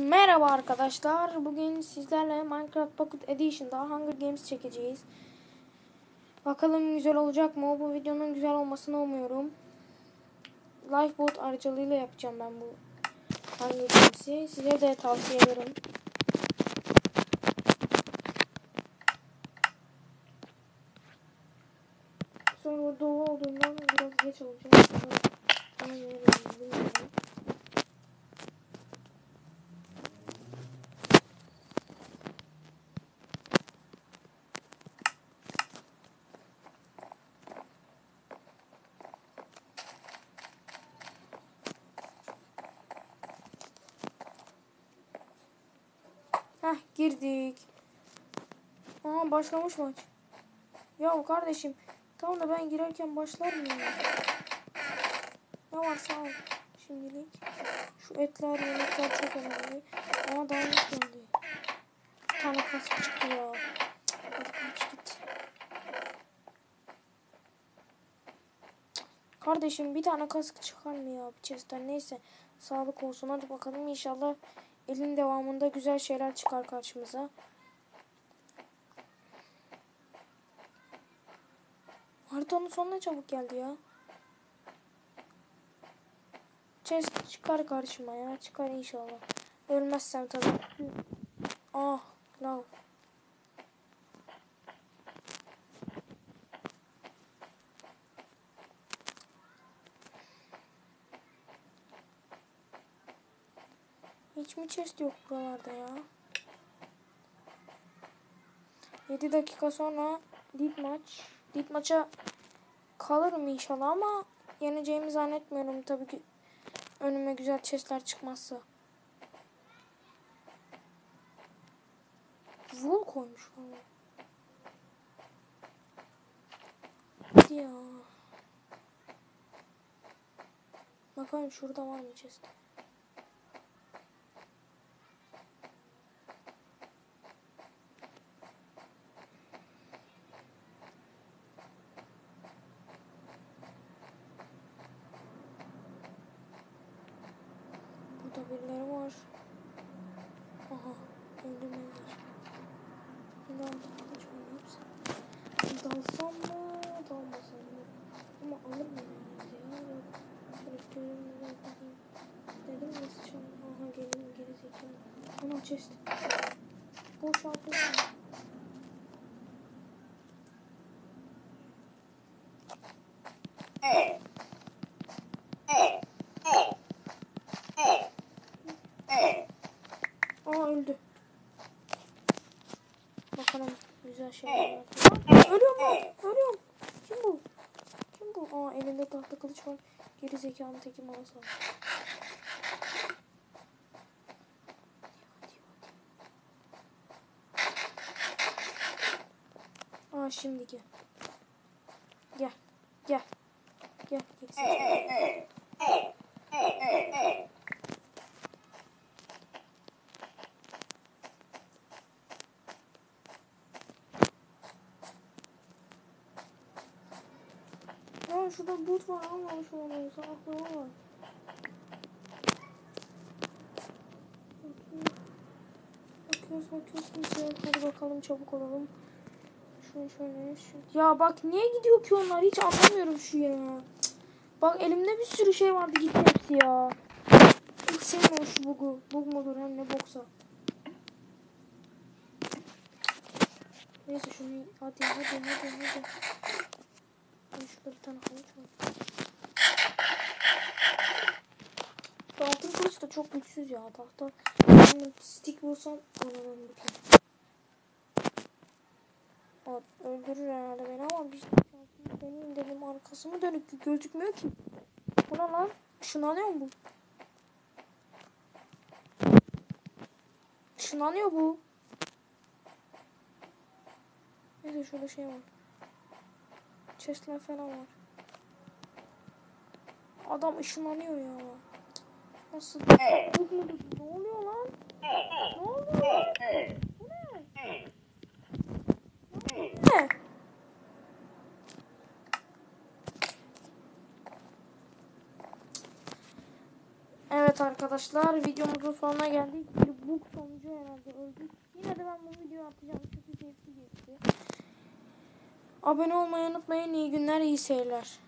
Merhaba arkadaşlar. Bugün sizlerle Minecraft Pocket Edition'da Hunger Games çekeceğiz. Bakalım güzel olacak mı? Bu videonun güzel olmasını umuyorum. Lifeboat aracılığıyla yapacağım ben bu Hunger Games'i. Size de tavsiye ederim. Sonra dolu olduğundan biraz geç olacak. Ama yine girdik. Aa başlamış maç. Ya kardeşim tamam da ben girerken başlar mı ya? Ne var sağ ol. Şimdilik. Şu etler yemekler çok önemli. Ama daha yok geldi. Bir tane çıktı ya. Kardeşim bir tane kask çıkar mı ya bir chest'ten neyse. Sağlık olsun hadi bakalım inşallah elin devamında güzel şeyler çıkar karşımıza. Haritanın sonuna çabuk geldi ya. Chest çıkar karşıma ya. Çıkar inşallah. Ölmezsem tabii. Ah, lav. Hiç mi chest yok buralarda ya? 7 dakika sonra lig maç. Lig maça kalırım inşallah ama yeneceğimi zannetmiyorum tabii ki önüme güzel chestler çıkmazsa. Wool koymuş. Hadi ya. Bakalım şurada var mı chest? Burada var. Aha öldürmediler. Var ne yapsam? Dalsam mı dalmasam mı? Ama alır mı ya? Dedim mi sıçan? Aha gelin geri zekalı. Ana chest. Boş altı var. Aa öldü. Bakalım güzel şeyler var. Ölüyorum lan. Ölüyorum. Kim bu? Kim bu? Aa elinde tahta kılıç var. Geri zekalı teki sal. Aa şimdi gel. Gel. Gel. Gel. Geri zekalı. Şurada but var almamışım onu. Salaklığıma var. Bakıyoruz bakıyoruz kimse. Hadi bakalım çabuk olalım. Şunu şöyle şu. Ya bak niye gidiyor ki onlar? Hiç anlamıyorum şu ya. Bak elimde bir sürü şey vardı gitti hepsi ya. Hiç sevmiyorum şu bugu. Bug mudur hem ne boksa. Neyse şunu hadi hadi hadi hadi. Şurada bir tane havuç var. Altın kılıç da çok güçsüz ya. Tahta yani stick bulsam anlamam bütün. Evet, öldürür herhalde beni ama bir şey deneyim dedim arkası mı dönük gözükmüyor ki. Bu ne lan? Işınlanıyor mu bu? Işınlanıyor bu. Neyse şurada şey var. Chestler falan var. Adam ışınlanıyor ya. Nasıl? Ne oluyor lan? Ne oluyor? Bu ne? Bu ne? Evet arkadaşlar. Videomuzun sonuna geldik. Bir bug sonucu herhalde öldük. Yine de ben bu videoyu atacağım. Çünkü keyifli. Abone olmayı unutmayın. İyi günler, iyi seyirler.